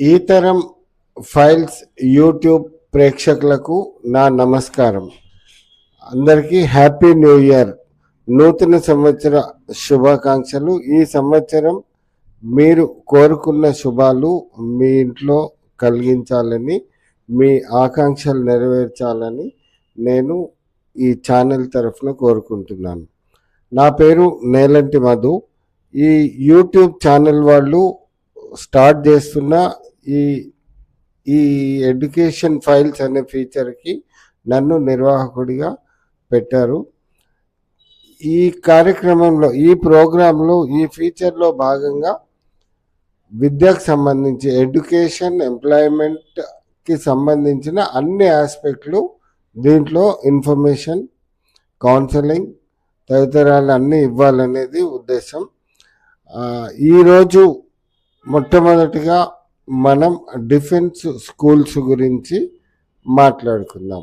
ఈతరం files YouTube ప్రేక్షకులకు నా నమస్కారం. అందరికీ హ్యాపీ న్యూ ఇయర్. నూతన సంవత్సర శుభాకాంక్షలు. ఈ సంవత్సరం మీరు కోరుకున్న శుభాలు మీ ఇంట్లో కలిగించాలని మీ ఆకాంక్షలు నెరవేర్చాలని నేను ఈ ఛానల్ తరఫున కోరుకుంటున్నాను. నా పేరు నేలంటి మధు. ఈ యూట్యూబ్ ఛానల్ వాళ్ళు స్టార్ట్ చేస్తున్న ఈ ఈ ఎడ్యుకేషన్ ఫైల్స్ అనే ఫీచర్కి నన్ను నిర్వాహకుడిగా పెట్టారు. ఈ కార్యక్రమంలో ఈ ప్రోగ్రాంలో ఈ ఫీచర్లో భాగంగా విద్యకు సంబంధించి ఎడ్యుకేషన్ ఎంప్లాయ్మెంట్కి సంబంధించిన అన్ని ఆస్పెక్ట్లు దీంట్లో ఇన్ఫర్మేషన్ కౌన్సిలింగ్ తదితరాలు అన్నీ ఇవ్వాలనేది ఉద్దేశం. ఈరోజు మొట్టమొదటిగా మనం డిఫెన్స్ స్కూల్స్ గురించి మాట్లాడుకుందాం.